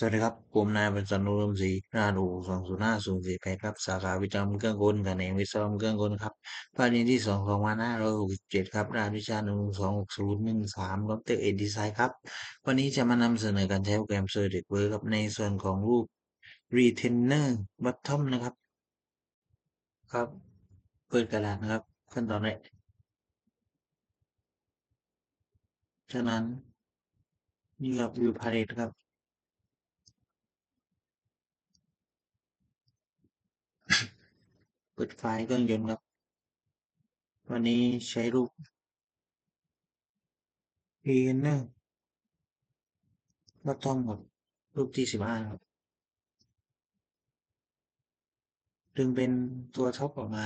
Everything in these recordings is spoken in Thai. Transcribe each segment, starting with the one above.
สวัสดีครับผมนายบรรษัทนุรมศรีรหัสอู่สองศูนย์ห้าศูนย์สี่แปดครับ สาขาวิจารณ์เครื่องกลแขนงวิศวกรรมเครื่องกลครับภาคเรียนที่สองสองพันห้าร้อยหกสิบเจ็ดครับรหัสวิชาหนึ่งสองหกศูนย์หนึ่งสามดรเอ็ดดีไซน์ครับ วันนี้จะมานำเสนอการใช้โปรแกรม Solid Works ครับในส่วนของรูป Retainer Bottom นะครับ ครับ เปิดกระดาษนะครับ ขั้นตอนแรกจากนั้นนี่ครับ View Palette ครับ เปิดไฟล์เครื่องยนต์ครับ วันนี้ใช้รูป Retainer Bottom ครับรูปที่สิบห้าครับ ดึงเป็นตัวท็อปออกมา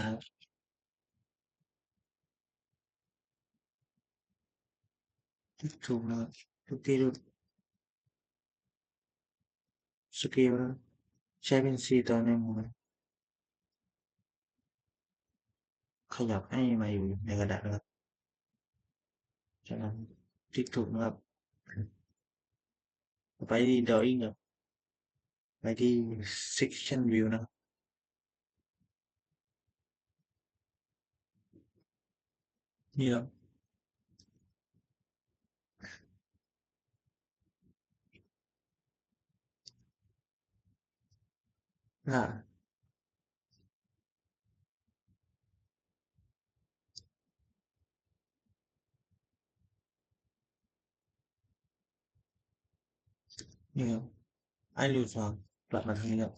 ถูกนะครับทุกที่รูปสเกลใช้เป็นสี่ต่อหนึ่งครับ ขยับให้มาอยู่ ในกระดาษนะครับจากนั้นคลิกถูกนะครับไปที่ drawing ครับไปที่ section view นะครั นี่ครับไอ้รูปสองกลับมาทางนี้ครับ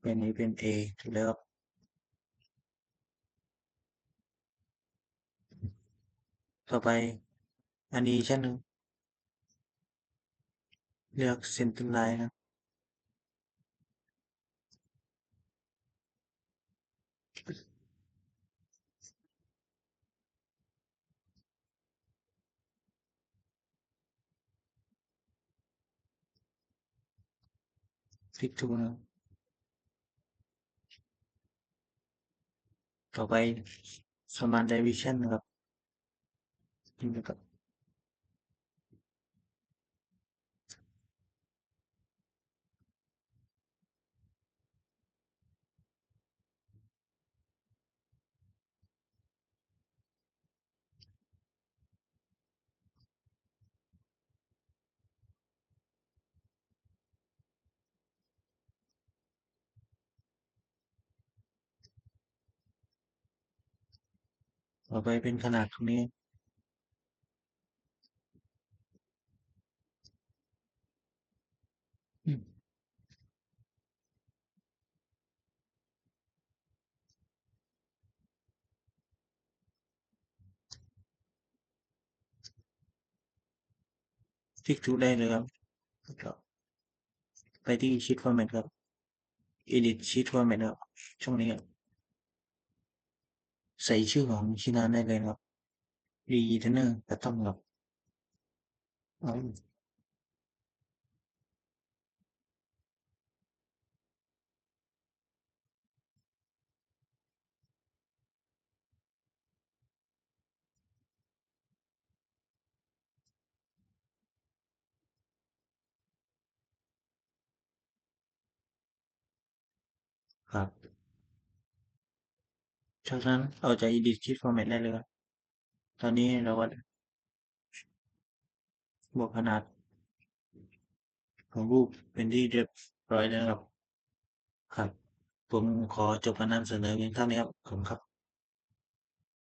เป็นนี้เป็น A ถูกแล้วครับต่อไปอันนี้ชั้นหนึ่งเลือก center line นะคลิกถูกนะ ครับต่อไป Smart Division นะครับนี่นะครับ ต่อไปเป็นขนาดตรงนี้ คลิกถูได้เลยครับ ไปที่ Sheet Format ครับ Edit Sheet Format ครับ ช่องนี้ครับ ใส่ชื่อของชิ้นงานได้เลยครับ Retainer Bottom ครับเอาครับ จากนั้นเราจะ Edit Sheet Format ได้เลยครับตอนนี้เราก็บวกขนาด ของรูปเป็นที่เรียบร้อยแล้วครับครับผมขอจบการนำเสนอเพียงเท่านี้ครับ ขอบคุณครับ